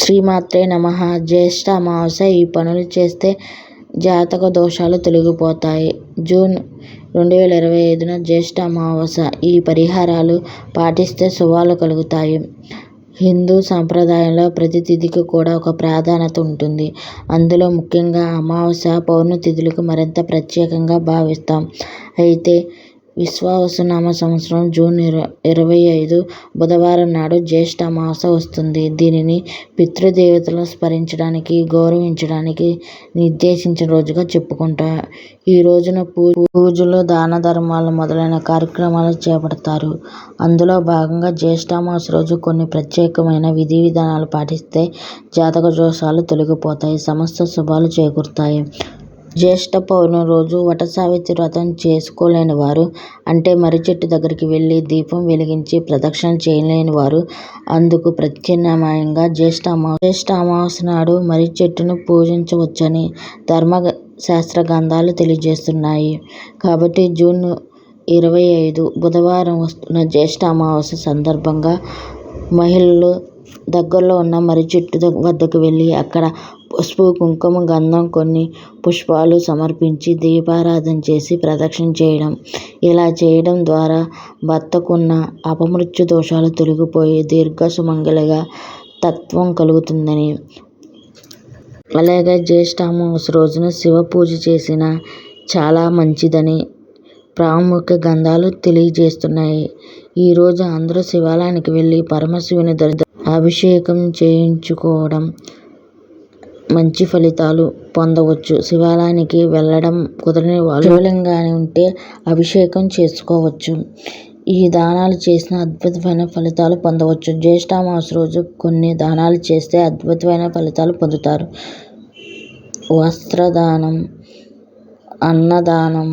శ్రీమాత్రే నమ. జ్యేష్ఠ అమావాస్య ఈ పనులు చేస్తే జాతక దోషాలు తొలగిపోతాయి. జూన్ రెండు వేల ఇరవై ఐదున జ్యేష్ఠ అమావాస్య ఈ పరిహారాలు పాటిస్తే శుభాలు కలుగుతాయి. హిందూ సంప్రదాయంలో ప్రతి తిథికి కూడా ఒక ప్రాధాన్యత ఉంటుంది. అందులో ముఖ్యంగా అమావాస్య పౌర్ణ తిథులకు మరింత ప్రత్యేకంగా భావిస్తాం. అయితే విశ్వావసునామ సంవత్సరం జూన్ ఇరవై ఐదు బుధవారం నాడు జ్యేష్ఠ వస్తుంది. దీనిని పితృదేవతలను స్మరించడానికి గౌరవించడానికి నిర్దేశించిన రోజుగా చెప్పుకుంటాం ఈ రోజున పూ పూజలు దాన ధర్మాలు మొదలైన కార్యక్రమాలు చేపడతారు. అందులో భాగంగా జ్యేష్ఠ రోజు కొన్ని ప్రత్యేకమైన విధి విధానాలు పాటిస్తే జాతక దోషాలు తొలగిపోతాయి సమస్త శుభాలు చేకూరుతాయి. జ్యేష్ఠ పౌర్ణమి రోజు వటసావిత్రి వ్రతం చేసుకోలేని వారు అంటే మర్రి చెట్టు దగ్గరికి వెళ్ళి దీపం వెలిగించి ప్రదక్షిణ చేయలేని వారు అందుకు ప్రత్యామ్నాయంగా జ్యేష్ఠ జ్యేష్ఠ అమావాస్య నాడు మర్రి చెట్టును పూజించవచ్చని ధర్మ శాస్త్ర గ్రంథాలు తెలియజేస్తున్నాయి. కాబట్టి జూన్ ఇరవై ఐదు బుధవారం వస్తున్న జ్యేష్ఠ అమావాస్య సందర్భంగా మహిళలు దగ్గరలో ఉన్న మర్రి చెట్టు వద్దకు వెళ్ళి అక్కడ పసుపు కుంకుమ గంధం కొన్ని పుష్పాలు సమర్పించి దీపారాధన చేసి ప్రదక్షిణ చేయడం. ఇలా చేయడం ద్వారా భర్తకున్న అపమృత్యు దోషాలు తొలగిపోయి దీర్ఘ సుమంగళిగా తత్వం కలుగుతుందని. అలాగే జ్యేష్ఠ అమావాస్య రోజున శివ పూజ చేసిన చాలా మంచిదని ప్రాముఖ్య గంధాలు తెలియజేస్తున్నాయి. ఈరోజు అందరూ శివాలయానికి వెళ్ళి పరమశివుని దర్శ అభిషేకం చేయించుకోవడం మంచి ఫలితాలు పొందవచ్చు. శివాలయానికి వెళ్ళడం కుదరని వాళ్ళు శివలింగాన్ని ఉంటే అభిషేకం చేసుకోవచ్చు. ఈ దానాలు చేసిన అద్భుతమైన ఫలితాలు పొందవచ్చు. జ్యేష్ఠమాస రోజు కొన్ని దానాలు చేస్తే అద్భుతమైన ఫలితాలు పొందుతారు. వస్త్రదానం అన్నదానం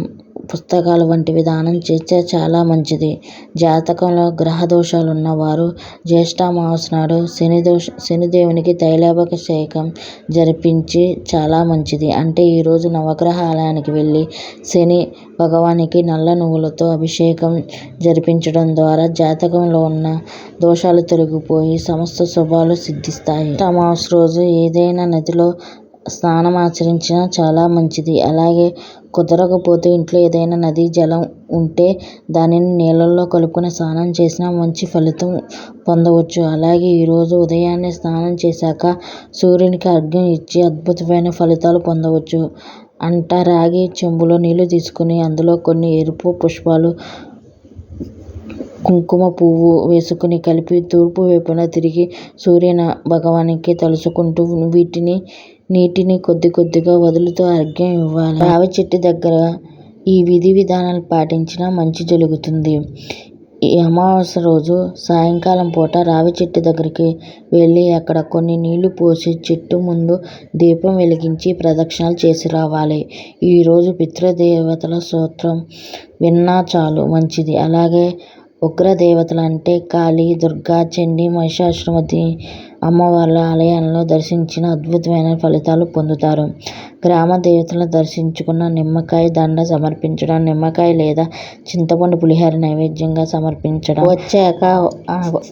పుస్తకాలు వంటి విధానం చేస్తే చాలా మంచిది. జాతకంలో గ్రహ దోషాలు ఉన్నవారు జ్యేష్ఠమాస్ నాడు శని దోష శనిదేవునికి తైలాభిషేకం జరిపించి చాలా మంచిది. అంటే ఈరోజు నవగ్రహ ఆలయానికి వెళ్ళి శని భగవానికి నల్ల నువ్వులతో అభిషేకం జరిపించడం ద్వారా జాతకంలో ఉన్న దోషాలు తొలగిపోయి సమస్త శుభాలు సిద్ధిస్తాయి. అమావాస్య రోజు ఏదైనా నదిలో స్నానం ఆచరించినా చాలా మంచిది. అలాగే కుదరకపోతే ఇంట్లో ఏదైనా నదీ జలం ఉంటే దానిని నీళ్ళల్లో కలుపుకొని స్నానం చేసినా మంచి ఫలితం పొందవచ్చు. అలాగే ఈరోజు ఉదయాన్నే స్నానం చేశాక సూర్యునికి అర్ఘ్యం ఇచ్చి అద్భుతమైన ఫలితాలు పొందవచ్చు. అంట రాగి చెంబులో నీళ్ళు తీసుకుని అందులో కొన్ని ఎరుపు పుష్పాలు కుంకుమ పువ్వు వేసుకుని కలిపి తూర్పు వైపున తిరిగి సూర్య భగవానికి తలుచుకుంటూ వీటిని నీటిని కొద్ది కొద్దిగా వదులుతూ అర్ఘ్యం ఇవ్వాలి. రావి చెట్టు దగ్గర ఈ విధి విధానాలు పాటించినా మంచి జరుగుతుంది. ఈ అమావాస్య రోజు సాయంకాలం పూట రావి చెట్టు దగ్గరికి వెళ్ళి అక్కడ కొన్ని నీళ్ళు పోసి చెట్టు ముందు దీపం వెలిగించి ప్రదక్షిణలు చేసి రావాలి. ఈరోజు పితృదేవతల సూత్రం విన్నా చాలు మంచిది. అలాగే ఉగ్ర దేవతలు అంటే కాళీ దుర్గా చండీ మహిషాసురమర్దిని అమ్మవార్ల ఆలయాలను దర్శించిన అద్భుతమైన ఫలితాలు పొందుతారు. గ్రామ దేవతలను దర్శించుకున్న నిమ్మకాయ దండ సమర్పించడం నిమ్మకాయ లేదా చింతపండు పులిహోర నైవేద్యంగా సమర్పించడం వచ్చాక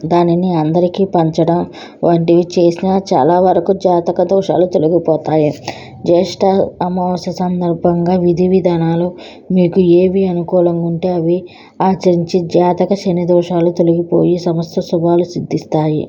దానిని అందరికీ పంచడం వంటివి చేసినా చాలా వరకు జాతక దోషాలు తొలగిపోతాయి. జ్యేష్ఠ అమావాస్య సందర్భంగా విధి విధానాలు మీకు ఏవి అనుకూలంగా ఉంటే అవి ఆచరించి జాతక శని దోషాలు తొలగిపోయి సమస్త శుభాలు సిద్ధిస్తాయి.